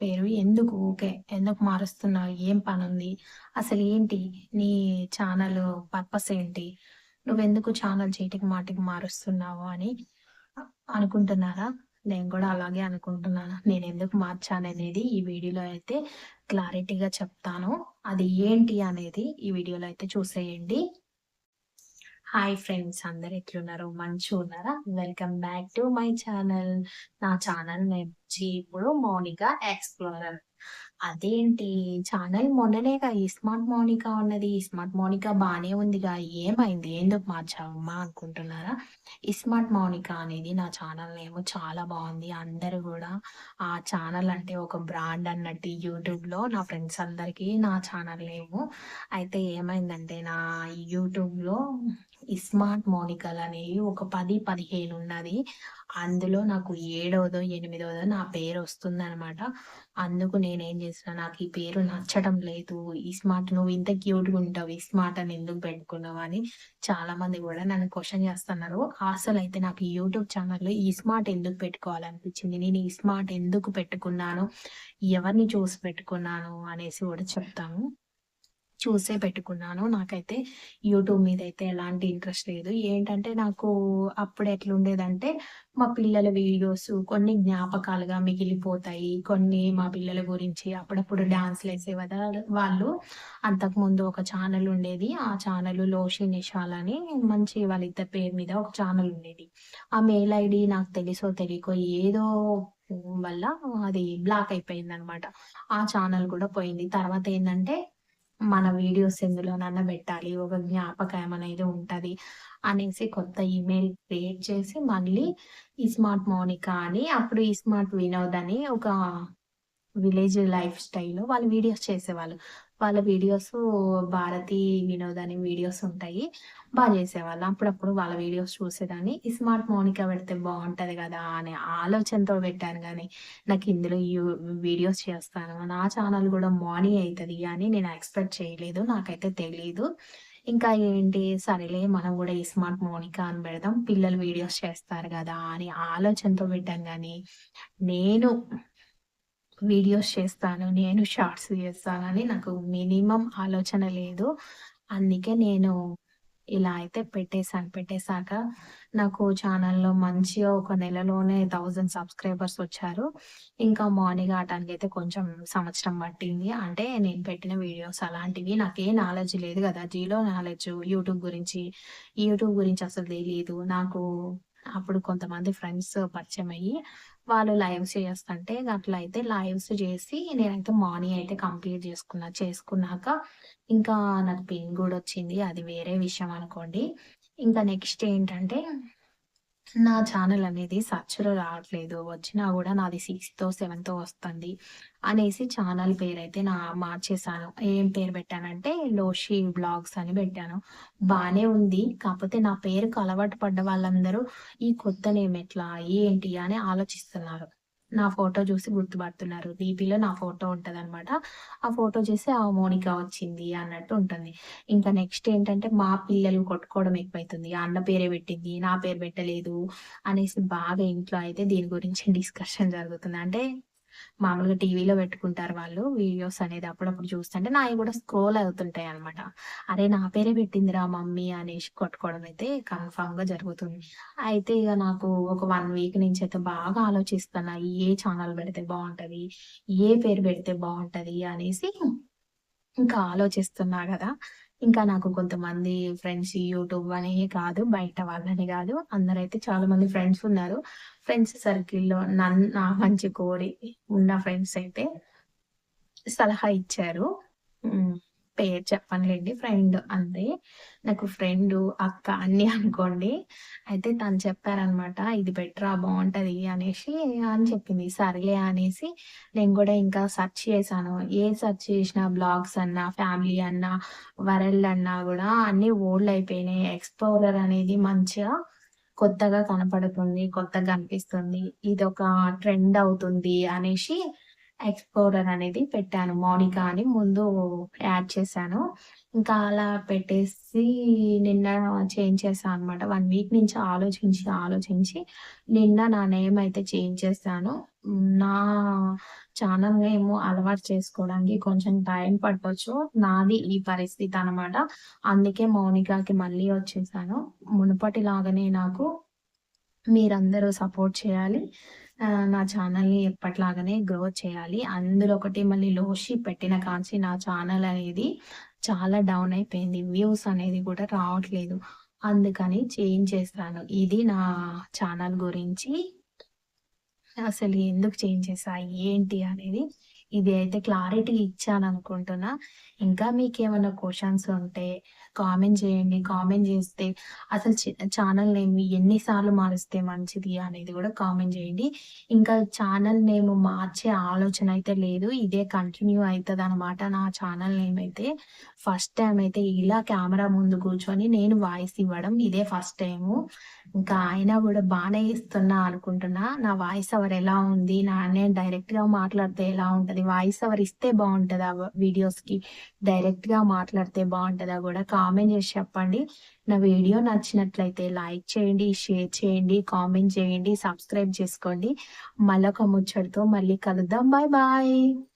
పేరు ఎందుకు ఓకే ఎందుకు మారుస్తున్నావు? ఏం పని ఉంది అసలు ఏంటి నీ ఛానల్ పర్పస్ ఏంటి? నువ్వెందుకు ఛానల్ చీటికి మాటికి మారుస్తున్నావు అని అనుకుంటున్నారా? నేను కూడా అలాగే అనుకుంటున్నాను. నేను ఎందుకు మార్చాను అనేది ఈ వీడియోలో అయితే క్లారిటీగా చెప్తాను. అది ఏంటి అనేది ఈ వీడియోలో అయితే చూసేయండి. హాయ్ ఫ్రెండ్స్ అందరు ఎట్లున్నారు? మంచిగున్నారా? Welcome back to my channel. నా ఛానల్ నేర్చి ఇప్పుడు మౌనిక ఎక్స్‌ప్లోరర్. అదేంటి ఛానల్ మొన్ననేగా ఈ స్మార్ట్ మౌనిక ఉన్నది. ఈ స్మార్ట్ మౌనిక బాగానే ఉందిగా ఏమైంది? ఎందుకు మార్చావమ్మా అనుకుంటున్నారా? ఈ స్మార్ట్ మౌనిక అనేది నా ఛానల్ ఏమో చాలా బాగుంది అందరూ కూడా ఆ ఛానల్ అంటే ఒక బ్రాండ్ అన్నట్టు యూట్యూబ్‌లో నా ఫ్రెండ్స్ అందరికీ నా ఛానల్ ఏమో అయితే ఏమైందంటే నా యూట్యూబ్‌లో ఈ స్మార్ట్ అనేవి ఒక 10, 15 ఉన్నది. అందులో నాకు ఏడవదో ఎనిమిదవదో నా పేరు వస్తుందనమాట అందుకు నేనేం చేసినా నాకు ఈ పేరు నచ్చడం లేదు. ఈ స్మార్ట్ నువ్వు ఇంత క్యూట్‌గా ఉంటావు. ఈ స్మార్ట్ అని ఎందుకు పెట్టుకున్నావు అని చాలామంది కూడా నన్ను క్వశ్చన్ చేస్తున్నారు. అసలు అయితే నాకు యూట్యూబ్ ఛానల్‌లో ఈ స్మార్ట్ ఎందుకు పెట్టుకోవాలనిపించింది? నేను ఈ స్మార్ట్ ఎందుకు పెట్టుకున్నాను? ఎవరిని చూసి పెట్టుకున్నాను? అనేసి కూడా చెప్తాను. చూసే పెట్టుకున్నాను. నాకైతే యూట్యూబ్ మీద అయితే ఎలాంటి ఇంట్రెస్ట్ లేదు. ఏంటంటే నాకు అప్పుడు ఎట్లుండేదంటే మా పిల్లల వీడియోస్ కొన్ని జ్ఞాపకాలుగా మిగిలిపోతాయి. కొన్ని మా పిల్లల గురించి అప్పుడప్పుడు డాన్స్‌లేసే వదా వాళ్ళు. అంతకుముందు ఒక ఛానల్ ఉండేది. ఆ ఛానల్ లోషి నిషాల్ అని మంచి వాళ్ళిద్దరి పేరు మీద ఒక ఛానల్ ఉండేది. ఆ మెయిల్ ఐడి నాకు తెలుసో తెలియకో ఏదో వల్ల అది బ్లాక్ అయిపోయిందనమాట. ఆ ఛానల్ కూడా పోయింది. తర్వాత ఏంటంటే మన వీడియోస్ ఎందులోనన్నా పెట్టాలి. ఒక జ్ఞాపకం అనేది ఉంటది. అనేసి కొత్త ఈమెయిల్ క్రియేట్ చేసి మళ్ళీ ఈ స్మార్ట్ మౌనిక అని అప్పుడు ఈ స్మార్ట్ వినోద్ అని ఒక విలేజ్ లైఫ్ స్టైల్‌లో వాళ్ళు వీడియోస్ చేసేవాళ్ళు. వాళ్ళ వీడియోస్ భారతి వినోద్ అని వీడియోస్ ఉంటాయి. బాగా చేసేవాళ్ళు. అప్పుడప్పుడు వాళ్ళ వీడియోస్ చూసేదాన్ని. ఈ స్మార్ట్ మోనికా పెడితే బాగుంటది కదా అనే ఆలోచనతో పెట్టాను కానీ నాకు ఇందులో వీడియోస్ చేస్తాను. నా ఛానల్ కూడా మార్నింగ్ అవుతుంది అని నేను ఎక్స్‌పెక్ట్ చేయలేదు. నాకైతే తెలియదు ఇంకా ఏంటి సరేలే మనం కూడా ఈ స్మార్ట్ మోనికా అని పెడదాం. పిల్లలు వీడియోస్ చేస్తారు కదా అని ఆలోచనతో పెట్టాం కానీ నేను వీడియోస్ చేస్తాను. నేను షార్ట్స్ చేస్తానని నాకు మినిమమ్ ఆలోచన లేదు. అందుకే నేను ఇలా అయితే పెట్టేసాను. పెట్టేశాక నాకు ఛానల్‌లో మంచిగా ఒక నెలలోనే థౌజండ్ సబ్స్క్రైబర్స్ వచ్చారు. ఇంకా మార్నింగ్ ఆటానికైతే కొంచెం సంవత్సరం పట్టింది. అంటే నేను పెట్టిన వీడియోస్ అలాంటివి నాకే నాలెడ్జ్ లేదు కదా జీలో నాలెడ్జ్ యూట్యూబ్ గురించి. యూట్యూబ్ గురించి అసలు తెలియదు నాకు అప్పుడు కొంతమంది ఫ్రెండ్స్ పరిచయం అయ్యి వాళ్ళు లైవ్స్ చేస్తుంటే అట్లా అయితే లైవ్స్ చేసి నేనైతే మార్నింగ్ అయితే కంప్లీట్ చేసుకున్నా. చేసుకున్నాక ఇంకా నాకు పిన్ కూడా వచ్చింది. అది వేరే విషయం అనుకోండి. ఇంకా నెక్స్ట్ ఏంటంటే నా ఛానల్ అనేది సెర్చ్‌లో రావట్లేదు. వచ్చినా కూడా నాది సిక్స్‌తో, సెవెన్‌తో వస్తుంది. అనేసి ఛానల్ పేరు అయితే నా మార్చేసాను. ఏం పేరు పెట్టానంటే లోషి బ్లాగ్స్ అని పెట్టాను. బాగానే ఉంది. కాకపోతే నా పేరుకు అలవాటు పడ్డ వాళ్ళందరూ ఈ కొత్త నేమ్ ఎట్లా? ఏంటి? అని ఆలోచిస్తున్నారు. నా ఫోటో చూసి గుర్తుపడుతున్నారు. డీపీలో నా ఫోటో ఉంటదనమాట. ఆ ఫోటో చూసి ఆ మోనికా వచ్చింది అన్నట్టు ఉంటుంది. ఇంకా నెక్స్ట్ ఏంటంటే మా పిల్లలు కొట్టుకోవడం ఎక్కువైతుంది. అన్న పేరే పెట్టింది. నా పేరు పెట్టలేదు. అనేసి బాగా ఇంట్లో అయితే దీని గురించి డిస్కషన్ జరుగుతుంది. అంటే మామూలుగా టీవీలో పెట్టుకుంటారు వాళ్ళు వీడియోస్ అనేది అప్పుడప్పుడు చూస్తుంటే నాయి కూడా స్క్రోల్ అవుతుంటాయి అనమాట అరే! నా పేరే పెట్టిందిరా మమ్మీ అనేసి కొట్టుకోవడం అయితే కన్ఫర్మ్‌గా జరుగుతుంది. అయితే ఇక నాకు ఒక వన్ వీక్ నుంచి అయితే బాగా ఆలోచిస్తున్నా. ఏ ఛానల్ పెడితే బాగుంటది ఏ పేరు పెడితే బాగుంటది అనేసి ఇంకా ఆలోచిస్తున్నా కదా ఇంకా నాకు కొంతమంది ఫ్రెండ్స్ యూట్యూబ్ అని కాదు, బయట వాళ్ళని కాదు అందరైతే చాలామంది ఫ్రెండ్స్ ఉన్నారు. ఫ్రెండ్స్ సర్కిల్‌లో నన్ నా మంచి కోరి ఉన్న ఫ్రెండ్స్ అయితే సలహా ఇచ్చారు. పేరు చెప్పనులేండి ఫ్రెండ్ అంతే. నాకు ఫ్రెండ్ అక్క అన్నీ అనుకోండి. అయితే తను చెప్పారనమాట. ఇది బెటరా బాగుంటది అనేసి అని చెప్పింది. సరేలే అనేసి నేను కూడా ఇంకా సెర్చ్ చేశాను. ఏ సెర్చ్ చేసినా బ్లాగ్స్ అన్నా, ఫ్యామిలీ అన్నా, వరల్డ్ అన్నా కూడా అన్ని ఓల్డ్ అయిపోయినాయి. ఎక్స్‌ప్లోరర్ అనేది మంచిగా కొత్తగా కనపడుతుంది. కొత్తగా అనిపిస్తుంది. ఒక ట్రెండ్ అవుతుంది అనేసి ఎక్స్‌ప్లోరర్ అనేది పెట్టాను. మోనికా అని ముందు యాడ్ చేశాను. ఇంకా అలా పెట్టేసి నిన్న చేంజ్ చేస్తాను అనమాట. వన్ వీక్ నుంచి ఆలోచించి, ఆలోచించి నిన్న నా నేమ్ అయితే చేంజ్ చేశాను. నా ఛానల్ ఏమో అలవాటు చేసుకోవడానికి కొంచెం టైం పట్టవచ్చు నాది ఈ పరిస్థితి అనమాట. అందుకే మౌనికాకి మళ్ళీ వచ్చేసాను. మునుపటిలాగానే నాకు మీరందరూ సపోర్ట్ చేయాలి. నా ఛానల్‌ని ఎప్పట్లాగానే గ్రో చేయాలి. అందులో ఒకటి మళ్ళీ లోషి పెట్టిన కాంచి నా ఛానల్ అనేది చాలా డౌన్ అయిపోయింది. వ్యూస్ అనేది కూడా రావట్లేదు. అందుకని చేంజ్ చేశాను. ఇది నా ఛానల్ గురించి. అసలు ఎందుకు చేంజ్ చేసా ఏంటి అనేది ఇది అయితే క్లారిటీ ఇచ్చాననుకుంటున్నా. ఇంకా మీకు ఏమైనా క్వశ్చన్స్ ఉంటే కామెంట్ చేయండి. కామెంట్ చేస్తే అసలు ఛానల్ నేమ్ ఎన్ని సార్లు మారిస్తే మంచిది అనేది కూడా కామెంట్ చేయండి. ఇంకా ఛానల్ నేమ్ మార్చే ఆలోచన అయితే లేదు. ఇదే కంటిన్యూ అవుతుంది అనమాట నా ఛానల్ నేమ్ అయితే. ఫస్ట్ టైం అయితే ఇలా కెమెరా ముందు కూర్చొని నేను వాయిస్ ఇవ్వడం ఇదే ఫస్ట్ టైము. ఇంకా ఆయన కూడా బాగానే ఇస్తున్నా అనుకుంటున్నా. నా వాయిస్ అవర్ ఎలా ఉంది? నా నేను డైరెక్ట్‌గా మాట్లాడితే ఎలా ఉంటుంది వాయిస్ ఓవర్ ఇస్తే బాగుంటుందా వీడియోస్కి వీడియోస్‌కి? డైరెక్ట్‌గా మాట్లాడితే బాగుంటుందా కూడా కామెంట్ చేసి చెప్పండి. నా వీడియో నచ్చినట్లయితే లైక్ చేయండి, షేర్ చేయండి, కామెంట్ చేయండి, సబ్స్క్రైబ్ చేసుకోండి. మళ్ళొక ముచ్చటతో మళ్ళీ కలుద్దాం. Bye bye.